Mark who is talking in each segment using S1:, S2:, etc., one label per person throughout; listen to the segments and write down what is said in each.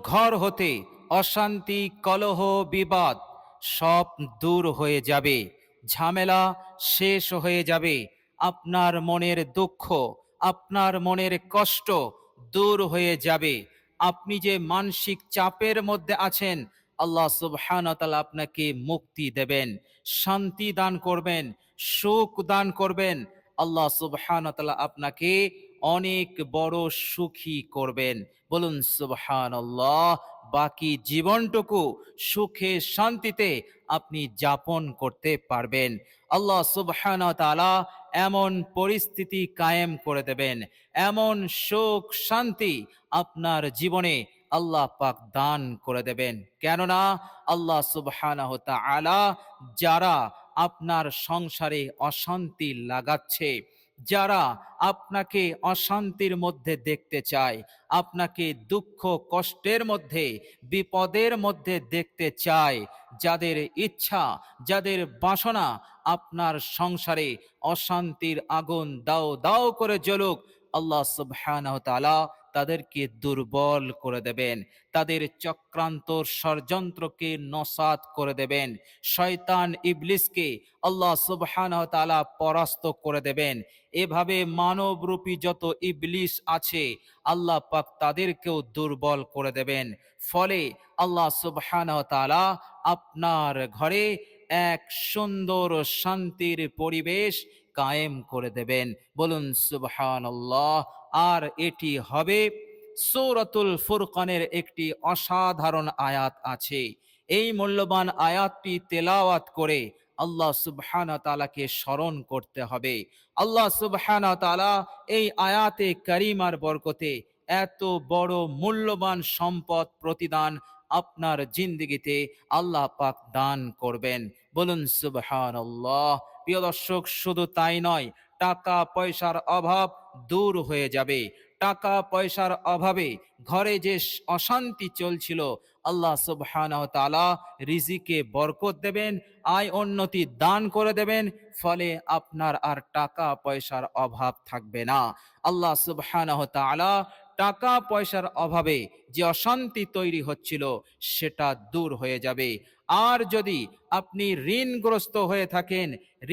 S1: ঘর হতে অশান্তি, কলহ, বিবাদ সব দূর হয়ে যাবে। ঝামেলা শেষ হয়ে যাবে। আপনার মনের দুঃখ, আপনার মনের কষ্ট দূর হয়ে যাবে। আপনি যে মানসিক চাপের মধ্যে আছেন, আল্লাহ সুবহানাহু আপনাকে মুক্তি দেবেন, শান্তি দান করবেন, সুখ দান করবেন। আল্লাহ সুবহানাহু আপনাকে অনেক বড় সুখী করবেন। বলুন, সুবহানাল্লাহ, বাকি জীবনটুকু সুখে শান্তিতে আপনি যাপন করতে পারবেন। আল্লাহ সুবহানাহু তাআলা এমন পরিস্থিতি কায়েম করে দেবেন। এমন সুখ, শান্তি আপনার জীবনে আল্লাহ পাক দান করে দেবেন। কেননা আল্লাহ সুবহানাহু তাআলা যারা আপনার সংসারে অশান্তি লাগাচ্ছে যারা আপনাকে অশান্তির মধ্যে দেখতে চায়, আপনাকে দুঃখ, কষ্টের মধ্যে, বিপদের মধ্যে দেখতে চায়, যাদের ইচ্ছা, যাদের বাসনা আপনার সংসারে অশান্তির আগুন দাও দাও করে জ্বলুক, আল্লাহ সুবহানাহু তাআলা তাদেরকে দুর্বল করে দেবেন। তাদের চক্রান্ত ষড়যন্ত্রকে নসাত করে দেবেন। শয়তান ইবলিসকে আল্লাহ সুবহানাহু তাআলা পরাস্ত করে দেবেন। এভাবে মানবরূপী যত ইবলিস আছে, আল্লাহ পাক তাদেরকেও দুর্বল করে দেবেন। ফলে আল্লাহ সুবহানাহু তাআলা আপনার ঘরে এক সুন্দর শান্তির পরিবেশ কায়েম করে দেবেন। বলুন সুবহানাল্লাহ আর এটি হবে সূরাতুল ফুরকানের একটি অসাধারণ আয়াত আছে। এই মূল্যবান আয়াতটি তেলাওয়াত করে আল্লাহ সুবহানা তালাকে স্মরণ করতে হবে। আল্লাহ সুবহানা তালা এই আয়াতে করিমার বরকতে এত বড় মূল্যবান সম্পদ প্রতিদান আপনার জিন্দগিতে আল্লাহ পাক দান করবেন। বলুন সুবহান প্রিয় দর্শক, শুধু তাই নয় টাকা পয়সার অভাব দূর হয়ে যাবে। টাকা পয়সার অভাবে ঘরে যে অশান্তি চলছিল, আল্লাহ সুবহানাহু তাআলা রিজিকে বরকত দেবেন, আয় উন্নতি দান করে দেবেন, ফলে আপনার আর টাকা পয়সার অভাব থাকবে না। আল্লাহ সুবহানাহু তাআলা টাকা পয়সার অভাবে যে অশান্তি তৈরি হচ্ছিল, সেটা দূর হয়ে যাবে। আর যদি আপনি ঋণগ্রস্ত হয়ে থাকেন,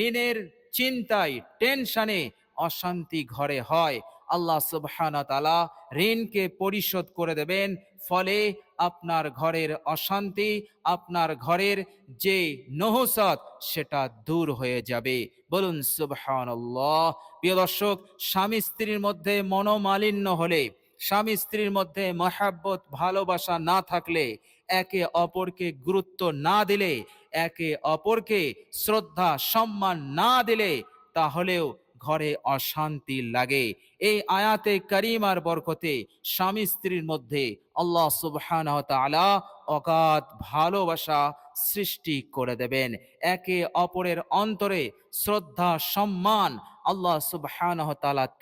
S1: ঋণের চিন্তায় টেনশনে অশান্তি ঘরে হয়। আল্লাহ সুবহানা তালা ঋণকে পরিশোধ করে দেবেন। ফলে আপনার ঘরের অশান্তি, আপনার ঘরের যে নহসত, সেটা দূর হয়ে যাবে। বলুন সুবহানাল্লাহ। প্রিয় দর্শক, স্বামী স্ত্রীর মধ্যে মনোমালিন্য হলে, স্বামী স্ত্রীর মধ্যে মহাব্বত, ভালোবাসা না থাকলে, একে অপরকে গুরুত্ব না দিলে একে অপরকে শ্রদ্ধা, সম্মান না দিলে তাহলেও ঘরে অশান্তি লাগে। এই আয়াতে করিমার বরকতে স্বামী স্ত্রীর মধ্যে আল্লাহ সুবহান অগাধ ভালোবাসা সৃষ্টি করে দেবেন। একে অপরের অন্তরে শ্রদ্ধা, সম্মান আল্লাহ সুবহানাহু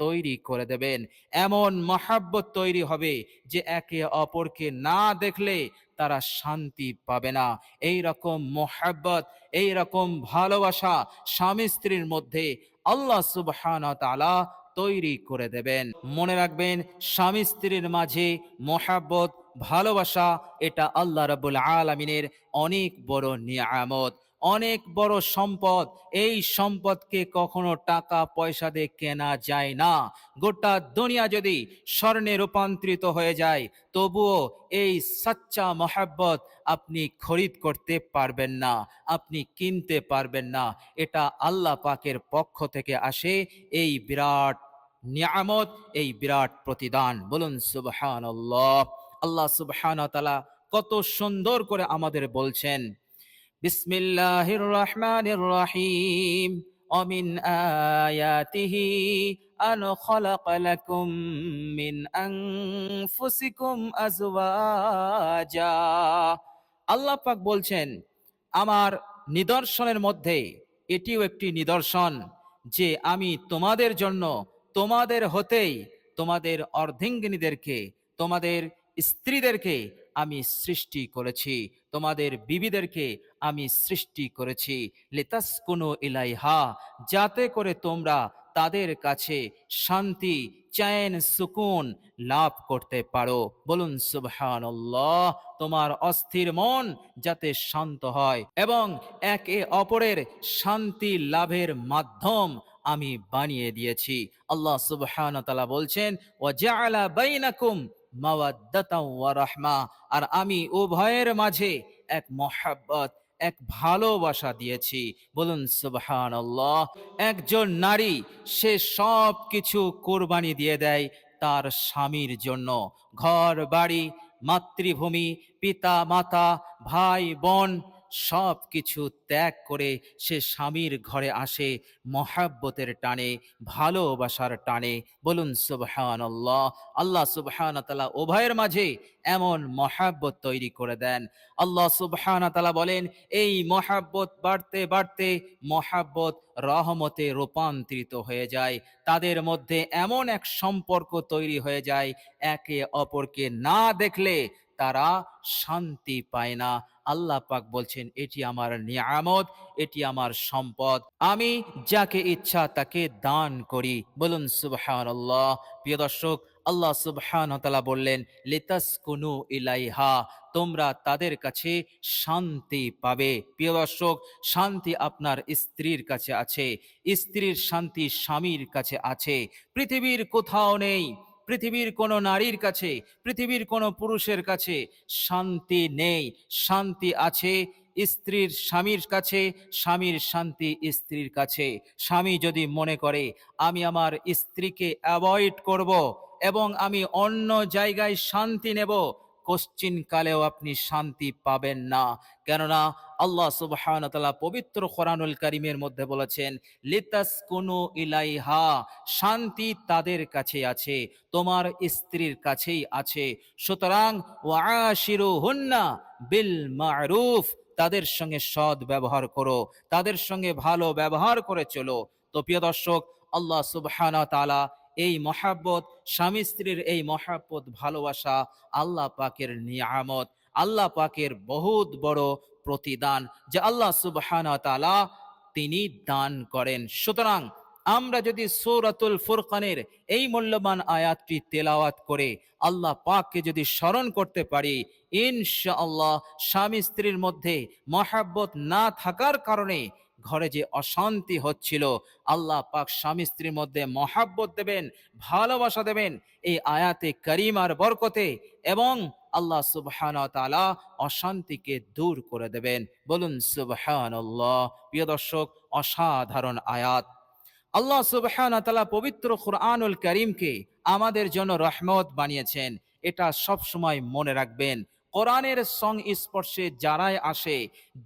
S1: তৈরি করে দেবেন। এমন মহাব্বত তৈরি হবে যে একে অপরকে না দেখলে তারা শান্তি পাবে না। এই রকম মোহাব্বত এই রকম ভালোবাসা স্বামী স্ত্রীর মধ্যে আল্লাহ সুবহানাহু তাআলা তৈরি করে দেবেন। মনে রাখবেন, স্বামী স্ত্রীর মাঝে মোহাব্বত, ভালোবাসা এটা আল্লাহ রাবুল আলমিনের অনেক বড় নিয়ামত। অনেক বড় সম্পদ, এই সম্পদকে কখনো টাকা পয়সা দিয়ে কেনা যায় না। গোটা দুনিয়া যদি স্বর্ণে রূপান্তরিত হয়ে যায়, তবুও এই সাচ্চা মহাব্বত আপনি খরিদ করতে পারবেন না, আপনি কিনতে পারবেন না। এটা আল্লাহ পাকের পক্ষ থেকে আসে এই বিরাট নিয়ামত, এই বিরাট প্রতিদান। বলুন সুবহান আল্লাহ সুবহান তালা কত সুন্দর করে আমাদের বলছেন বিসমিল্লাহির রহমানির রহিম অমিন আয়াতিহি, আন খলাক লাকুম মিন আনফুসিকুম আজওয়াজা। আল্লাহ পাক বলছেন, আমার নিদর্শনের মধ্যে এটিও একটি নিদর্শন যে আমি তোমাদের জন্য, তোমাদের হতেই তোমাদের অর্ধেঙ্গিনীদেরকে, তোমাদের স্ত্রীদেরকে আমি সৃষ্টি করেছি। তোমাদের বিবিদেরকে আমি সৃষ্টি করেছি। লেতাস কোনো ইলাইহা, যাতে করে তোমরা তাদের কাছে শান্তি, চ্যান, সুকুন লাভ করতে পারো। বলুন, সুবহানাল্লাহ, তোমার অস্থির মন যাতে শান্ত হয় এবং একে অপরের শান্তি লাভের মাধ্যম আমি বানিয়ে দিয়েছি। আল্লাহ সুবহানাহু ওয়া তাআলা বলছেন জাআলা বাইনাকুম আর আমি উভয়ের মাঝে এক মহাব্বত, এক ভালোবাসা দিয়েছি। বলুন সুবহান একজন নারী সে সব কিছু কোরবানি দিয়ে দেয় তার স্বামীর জন্য। ঘর বাড়ি মাতৃভূমি পিতা মাতা ভাই বোন সব কিছু ত্যাগ করে সে স্বামীর ঘরে আসে, মহাব্বতের টানে, ভালোবাসার টানে। বলুন সুবহান আল্লাহ আল্লাহ সুবহান তালা উভয়ের মাঝে এমন মহাব্বত তৈরি করে দেন। আল্লাহ সুবহান তালা বলেন, এই মহাব্বত বাড়তে বাড়তে মহাব্বত রহমতে রূপান্তরিত হয়ে যায়। তাদের মধ্যে এমন এক সম্পর্ক তৈরি হয়ে যায়, একে অপরকে না দেখলে তারা শান্তি পায় না। আল্লাহ পাক বলছেন, এটি আমার নিয়ামত, এটি আমার সম্পদ। আমি যাকে ইচ্ছা তাকে দান করি। বলুন, সুবহানাল্লাহ। প্রিয় দর্শক, আল্লাহ সুবহান বললেন, লিতাসকুনু ইলাইহা তোমরা তাদের কাছে শান্তি পাবে। প্রিয় দর্শক, শান্তি আপনার স্ত্রীর কাছে আছে, স্ত্রীর শান্তি স্বামীর কাছে আছে। পৃথিবীর কোথাও নেই। পৃথিবীর কোনো নারীর কাছে, পৃথিবীর কোনো পুরুষের কাছে শান্তি নেই। শান্তি আছে স্ত্রীর স্বামীর কাছে, স্বামীর শান্তি স্ত্রীর কাছে। স্বামী যদি মনে করে, আমি আমার স্ত্রীকে অ্যাভয়েড করব এবং আমি অন্য জায়গায় শান্তি নেব কোশ্চিন কালেও আপনি শান্তি পাবেন না। কেননা আল্লাহ সুবহান পবিত্র কোরআনুল কারিমের মধ্যে বলেছেন লিতাস কুনু ইলাইহা শান্তি তাদের কাছে আছে, তোমার স্ত্রীর কাছেই আছে। সুতরাং ওয়াশিরু হুন্না বিল মারুফ তাদের সঙ্গে সৎ ব্যবহার করো, তাদের সঙ্গে ভালো ব্যবহার করে চলো। তো প্রিয় দর্শক, আল্লাহ সুবহানা তালা এই মহাব্বত, স্বামী স্ত্রীর এই মহাব্বত, ভালোবাসা আল্লাহ পাকের নিয়ামত, আল্লাহ পাকের বহুত বড় প্রতিদান যে আল্লাহ সুবহানা তিনি দান করেন। সুতরাং আমরা যদি সৌরাতুল ফুরকানের এই মূল্যবান আয়াতটি তেলাওয়াত করে আল্লাহ পাককে যদি স্মরণ করতে পারি, ইনশাআল্লাহ স্বামী স্ত্রীর মধ্যে মহাব্বত না থাকার কারণে ঘরে যে অশান্তি হচ্ছিল, আল্লাহ পাক স্বামী স্ত্রীর মধ্যে মহাব্বত দেবেন, ভালোবাসা দেবেন। এই আয়াতে করিমার বরকতে এবং আল্লাহ সুবহান তালা অশান্তিকে দূর করে দেবেন। বলুন সুবহান প্রিয় দর্শক, অসাধারণ আয়াত। আল্লাহ সুবহান তালা পবিত্র কোরআনুল করিমকে আমাদের জন্য রহমত বানিয়েছেন। এটা সব সময় মনে রাখবেন। কোরআনের সংস্পর্শে যারাই আসে,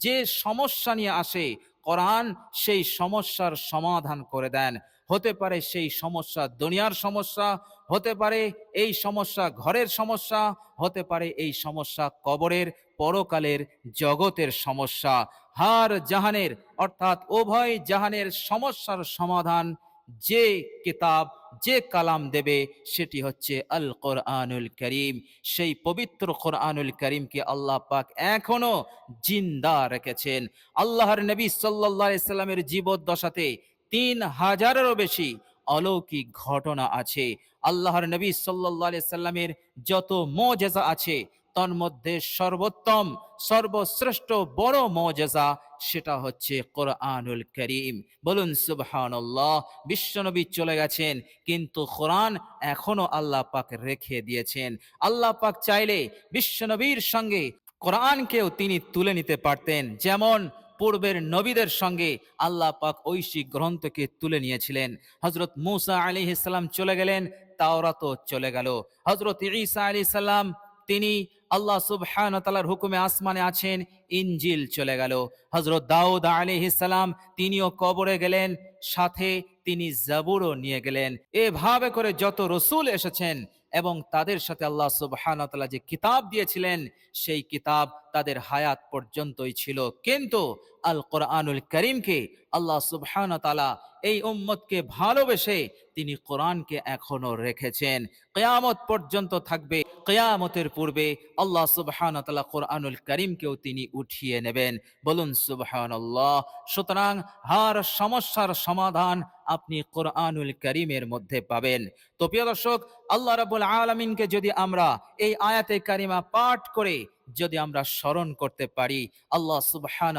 S1: যে সমস্যা নিয়ে আসে কোরআন সেই সমস্যার সমাধান করে দেন। হতে পারে সেই সমস্যা দুনিয়ার সমস্যা, হতে পারে এই সমস্যা ঘরের সমস্যা, হতে পারে এই সমস্যা কবরের, পরকালের জগতের সমস্যা। হার জাহানের, অর্থাৎ উভয় জাহানের সমস্যার সমাধান যে কিতাব, যে কালাম দেবে, সেটি হচ্ছে আল কোরআনুল করিম। সেই পবিত্র কোরআনুল করিমকে আল্লাহ পাক এখনও জিন্দা রেখেছেন। আল্লাহর নবী সাল্লাহ সাল্লামের জীবদ্দশাতে তিন হাজারেরও বেশি অলৌকিক ঘটনা আছে। আল্লাহর নবী সাল্লাহ সাল্লামের যত মজেজা আছে তন্মধ্যে সর্বোত্তম, সর্বশ্রেষ্ঠ বড় মজেজা সেটা হচ্ছে কোরআনুল করিম। বলুন, সুবহানাল্লাহ, বিশ্বনবী চলে গেছেন, কিন্তু কোরআন এখনও আল্লাহ পাক রেখে দিয়েছেন। আল্লাহ পাক চাইলে বিশ্বনবীর সঙ্গে কোরআনকেও তিনি তুলে নিতে পারতেন। যেমন পূর্বের নবীদের সঙ্গে আল্লাহ পাক ঐশী গ্রন্থকে তুলে নিয়েছিলেন। হজরত মুসা আলী ইসলাম চলে গেলেন তাওরাত চলে গেল। হজরত ঈসা আলী সাল্লাম তিনি আল্লাহ সুবহান তালার হুকুমে আসমানে আছেন, ইনজিল চলে গেল। হজরত দাউদ আলিহিসাল্লাম তিনিও কবরে গেলেন, সাথে তিনি জাবুরও নিয়ে গেলেন। এভাবে করে যত রসুল এসেছেন এবং তাদের সাথে আল্লাহ সুবহান তালা যে কিতাব দিয়েছিলেন, সেই কিতাব তাদের হায়াত পর্যন্তই ছিল। কিন্তু আল কোরআনুল করিমকে আল্লাহ সুবহান তালা এই উম্মতকে ভালোবেসে তিনি কোরআনকে এখনও রেখেছেন। কেয়ামত পর্যন্ত থাকবে, কেয়ামতের পূর্বে আল্লাহ সুবহান তালা কোরআনুল করিমকেও তিনি উঠিয়ে নেবেন। বলুন সুবহান আল্লাহ সুতরাং হার সমস্যার সমাধান আপনি কোরআনুল করিমের মধ্যে পাবেন। তো প্রিয় দর্শক, আল্লাহ রাবুল আলমিনকে যদি আমরা এই আয়াতে কারিমা পাঠ করে যদি আমরা স্মরণ করতে পারি, আল্লাহ সুবহান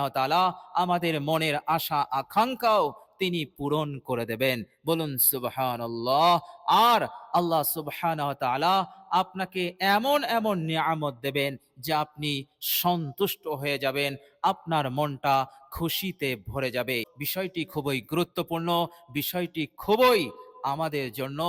S1: আমাদের মনের আশা, আকাঙ্ক্ষাও তিনি পূরণ করে দেবেন। বলুন সুবহান আর আল্লাহ সুবহান আপনাকে এমন এমন নিয়ামত দেবেন যে আপনি সন্তুষ্ট হয়ে যাবেন, আপনার মনটা খুশিতে ভরে যাবে। বিষয়টি খুবই গুরুত্বপূর্ণ, বিষয়টি খুবই আমাদের জন্য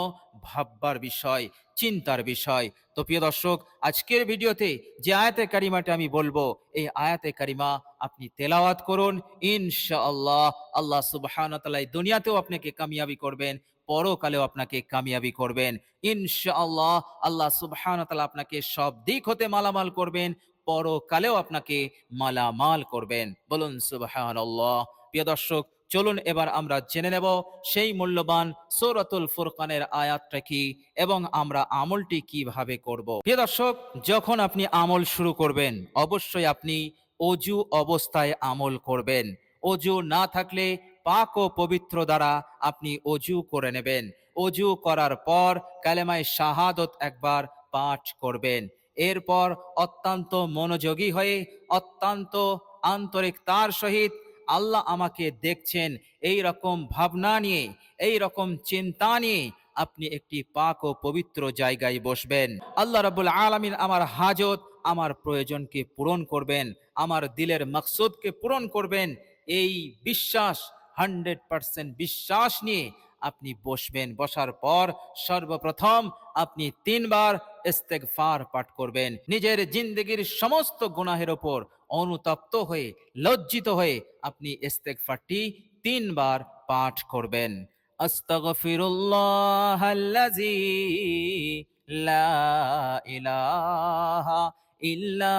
S1: ভাববার বিষয়, চিন্তার বিষয়। তো প্রিয় দর্শক, আজকের ভিডিওতে যে আয়াতে কারিমাটা আমি বলব, এই আয়াতে কারিমা আপনি তেলাওয়াত করুন, ইনশাআল্লাহ আল্লাহ সুবহান দুনিয়াতেও আপনাকে কামিয়াবি করবেন, পরকালেও আপনাকে কামিয়াবি করবেন। ইনশাআল্লাহ আল্লাহ সুবহান তাআলা আপনাকে সব দিক হতে মালামাল করবেন, পরকালেও আপনাকে মালামাল করবেন। বলুন সুবহানাল্লাহ। প্রিয় দর্শক চলুন এবার আমরা জেনে নেব সেই মূল্যবান সৌরাতুল ফুরকানের আয়াতটা কি এবং আমরা আমলটি কীভাবে করব। প্রিয় দর্শক, যখন আপনি আমল শুরু করবেন, অবশ্যই আপনি অজু অবস্থায় আমল করবেন। অজু না থাকলে পাক ও পবিত্র দ্বারা আপনি অজু করে নেবেন। অজু করার পর কালেমায় শাহাদত একবার পাঠ করবেন। এরপর অত্যন্ত মনোযোগী হয়ে অত্যন্ত আন্তরিকতার সহিত আল্লাহ আমাকে দেখছেন এই রকম ভাবনা নিয়ে এই রকম চিন্তা নিয়ে আপনি একটি পাক ও পবিত্র জায়গায় বসবেন। আল্লাহ রাবুল আলমিন আমার হাজত, আমার প্রয়োজনকে পূরণ করবেন, আমার দিলের মকসুদকে পূরণ করবেন। এই বিশ্বাস, হান্ড্রেড পার্সেন্ট বিশ্বাস নিয়ে আপনি বসবেন। বসার পর সর্বপ্রথম আপনি তিনবার ইস্তেগফার পাঠ করবেন। নিজের জিন্দগির সমস্ত গুনাহের ওপর অনুতপ্ত হয়ে, লজ্জিত হয়ে আপনি ইস্তেগফারটি তিনবার পাঠ করবেন। আস্তাগফিরুল্লাহ লা ইলাহা ইল্লা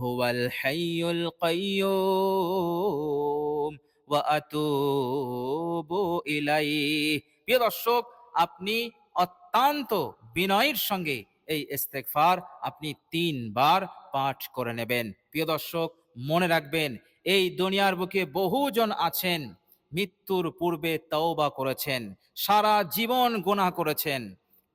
S1: হুয়াল হাইয়ুল কাইয়্যুম ওয়া আতুবু ইলাইহি। প্রিয় দর্শক, আপনি অত্যন্ত বিনয়ের সঙ্গে এই ইস্তেগফার আপনি তিনবার পাঠ করে নেবেন। প্রিয় দর্শক, মনে রাখবেন, এই দুনিয়ার বুকে বহুজন আছেন, মৃত্যুর পূর্বে তওবা করেছেন, সারা জীবন গোনা করেছেন,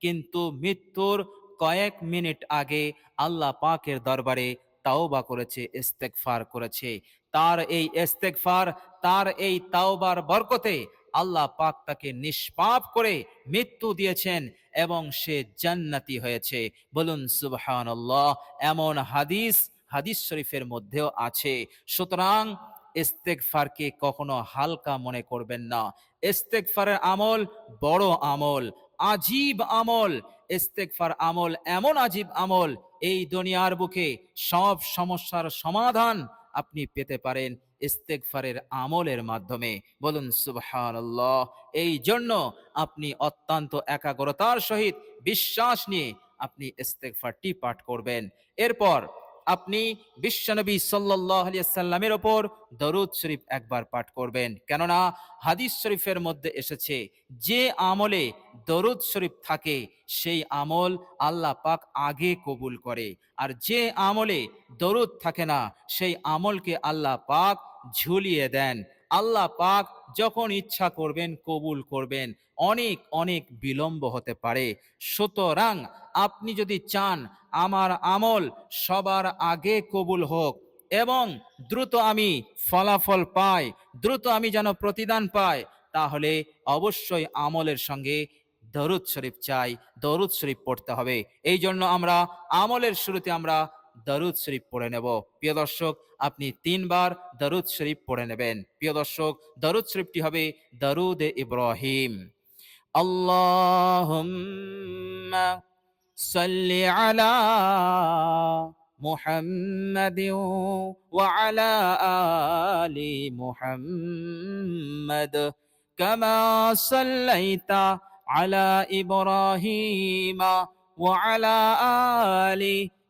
S1: কিন্তু মৃত্যুর কয়েক মিনিট আগে আল্লাহ পাকের দরবারে তাওবা করেছে ইস্তেকফার করেছে। তার এই ইস্তেকফার তার এই তাওবার বরকতে আল্লাহ পাক তাকে নিষ্পাপ করে মৃত্যু দিয়েছেন এবং সে জান্নাতি হয়েছে। বলুন, সুবহানাল্লাহ, এমন হাদিস হাদিস শরীফের মধ্যেও আছে। সুতরাং ইস্তেগফারকে কখনো হালকা মনে করবেন না। ইস্তেগফারের আমল বড় আমল, আজীব আমল। ইস্তেগফার আমল এমন আজীব আমল, এই দুনিয়ার বুকে সব সমস্যার সমাধান আপনি পেতে পারেন ইস্তেকফারের আমলের মাধ্যমে। বলুন সুবাহ এই জন্য আপনি অত্যন্ত একাগ্রতার সহিত বিশ্বাস নিয়ে আপনি ইস্তেকফারটি পাঠ করবেন। এরপর আপনি বিশ্বনবী সাল্লামের ওপর দরুদ শরীফ একবার পাঠ করবেন। কেননা হাদিস শরীফের মধ্যে এসেছে, যে আমলে দরুদ শরীফ থাকে, সেই আমল আল্লাহ পাক আগে কবুল করে। আর যে আমলে দরুদ থাকে না, সেই আমলকে আল্লাহ পাক ঝুলিয়ে দেন। আল্লাহ পাক যখন ইচ্ছা করবেন, কবুল করবেন। অনেক অনেক বিলম্ব হতে পারে। সুতরাং আপনি যদি চান, আমার আমল সবার আগে কবুল হোক এবং দ্রুত আমি ফলাফল পাই, দ্রুত আমি যেন প্রতিদান পাই, তাহলে অবশ্যই আমলের সঙ্গে দরুদ শরীফ চাই, দরুদ শরীফ পড়তে হবে। এই জন্য আমরা আমলের শুরুতে আমরা দরুদ শরীফ পড়ে নেব প্রিয় দর্শক আপনি তিনবার দরুদ শরীফ পড়ে নেবেন প্রিয় দর্শক দরুদ শরীফটি হবে দরুদ ইব্রাহিম আল্লাহুম্মা সাল্লি আলা محمد وعلى آل محمد كما صليت على إبراهيم وعلى آل إبراهيم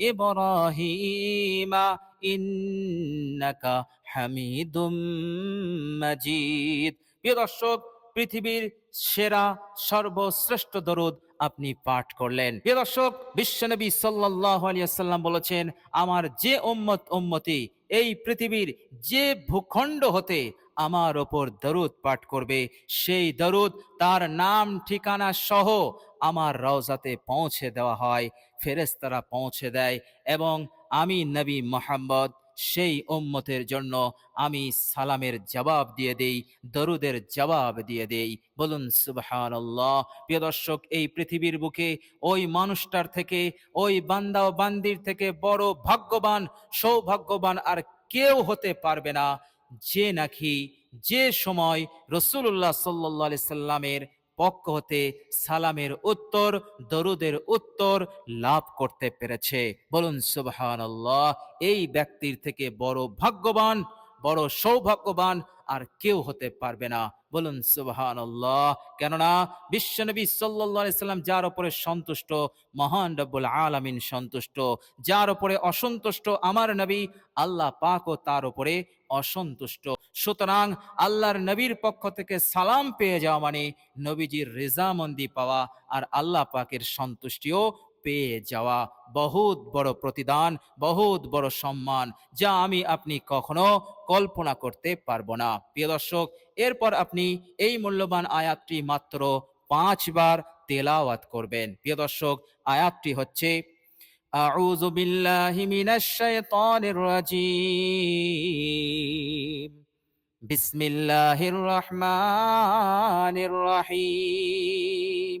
S1: إبراهيم إنك حميد مجيد প্রিয় দর্শক পৃথিবীর সেরা সর্বশ্রেষ্ঠ দরুদ আপনি পাঠ করলেন প্রিয় দর্শক বিশ্বনবী সাল্লাল্লাহু আলাইহি ওয়াসাল্লাম বলেছেন আমার যে উম্মত উম্মতি এই পৃথিবীর যে ভূখণ্ড হতে আমার ওপর দরুদ পাঠ করবে। সেই দরুদ, তার নাম, ঠিকানা সহ আমার রওজাতে পৌঁছে দেওয়া হয়, ফেরেশতারা পৌঁছে দেয় এবং আমি নবী মোহাম্মদ, সেই উম্মতের জন্য আমি সালামের জবাব দিয়ে দেই, দরুদের জবাব দিয়ে দেই। বলুন, সুবহানাল্লাহ। প্রিয় দর্শক, এই পৃথিবীর বুকে ওই মানুষটার থেকে, ওই বান্দা ও বান্দির থেকে বড় ভাগ্যবান, সৌভাগ্যবান আর কেউ হতে পারবে না। যে নাকি যে সময় রসুল্লাহ সাল্লি সাল্লামের পক্ষ হতে সালামের উত্তর, দরুদের উত্তর লাভ করতে পেরেছে। বলুন সুবাহ এই ব্যক্তির থেকে বড় ভাগ্যবান, বড় সৌভাগ্যবান আর কেউ হতে পারবে না। বলুন সুবহান আল্লাহ কেননা বিশ্বনবী সাল্লাম যার উপরে সন্তুষ্ট, মহান রব্বুল আলামিন সন্তুষ্ট, যার ওপরে অসন্তুষ্ট আমার নবী, আল্লাহ পাকও তার ওপরে অসন্তুষ্ট। সুতরাং আল্লাহর নবীর পক্ষ থেকে সালাম পেয়ে যাওয়া মানে নবীজির রেজামন্দি পাওয়া আর আল্লাহ পাকের সন্তুষ্টিও পেয়ে যাওয়া বহুত বড় প্রতিদান বহুত বড় সম্মান যা আমি আপনি কখনো কল্পনা করতে পারবো না প্রিয় দর্শক এরপর আপনি এই মূল্যবান আয়াতটি মাত্র পাঁচবার তেলাওয়াত করবেন প্রিয় দর্শক আয়াতটি হচ্ছে أعوذ بالله من الشيطان الرجيم بسم الله الرحمن الرحيم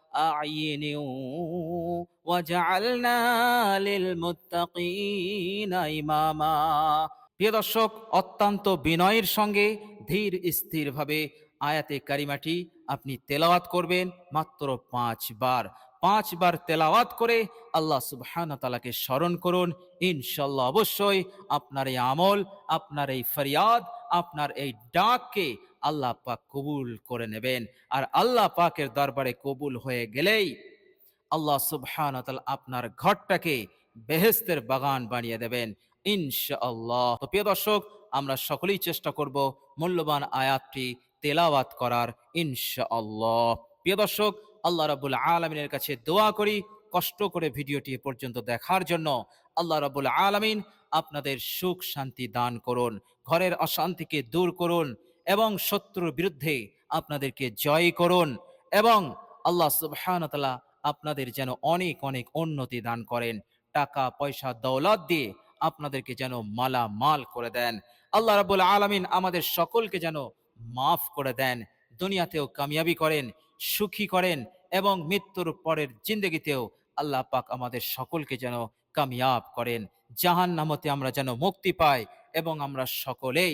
S1: أعين وجعلنا للمتقين إماما প্রিয় দর্শক অত্যন্ত বিনয়ের সঙ্গে ধীর স্থিরভাবে আয়াতে কারিমাটি আপনি তেলাওয়াত করবেন মাত্র পাঁচবার পাঁচবার তেলাওয়াত করে আল্লাহ সুবহান তালাকে স্মরণ করুন ইনশাল্লাহ অবশ্যই আপনার এই আমল আপনার এই ফরিয়াদ আপনার এই ডাককে আল্লাহ পাক কবুল করে নেবেন। আর আল্লাহ পাকের দরবারে কবুল হয়ে গেলেই আল্লাহ সুবহান আপনার ঘরটাকে বেহেস্তের বাগান বানিয়ে দেবেন ইনশাআল্লাহ। তো প্রিয় দর্শক, আমরা সকলেই চেষ্টা করব মূল্যবান আয়াতটি তেলাওয়াত করার ইনশাআল্লাহ। প্রিয় দর্শক, আল্লাহ রাবুল আলমিনের কাছে দোয়া করি, কষ্ট করে ভিডিওটি পর্যন্ত দেখার জন্য আল্লাহ রাবুল আলমিন আপনাদের সুখ শান্তি দান করুন, ঘরের অশান্তিকে দূর করুন এবং শত্রুর বিরুদ্ধে আপনাদেরকে জয় করুন এবং আল্লাহ সুবহানতালা আপনাদের যেন অনেক অনেক উন্নতি দান করেন। টাকা, পয়সা, দৌলত দিয়ে আপনাদেরকে যেন মালা মাল করে দেন। আল্লাহ রাবুল আলমিন আমাদের সকলকে যেন মাফ করে দেন, দুনিয়াতেও কামিয়াবি করেন, সুখী করেন এবং মৃত্যুর পরের জিন্দগিতেও আল্লাহ পাক আমাদের সকলকে যেন কামিয়াব করেন। জাহান নামতে আমরা যেন মুক্তি পাই এবং আমরা সকলেই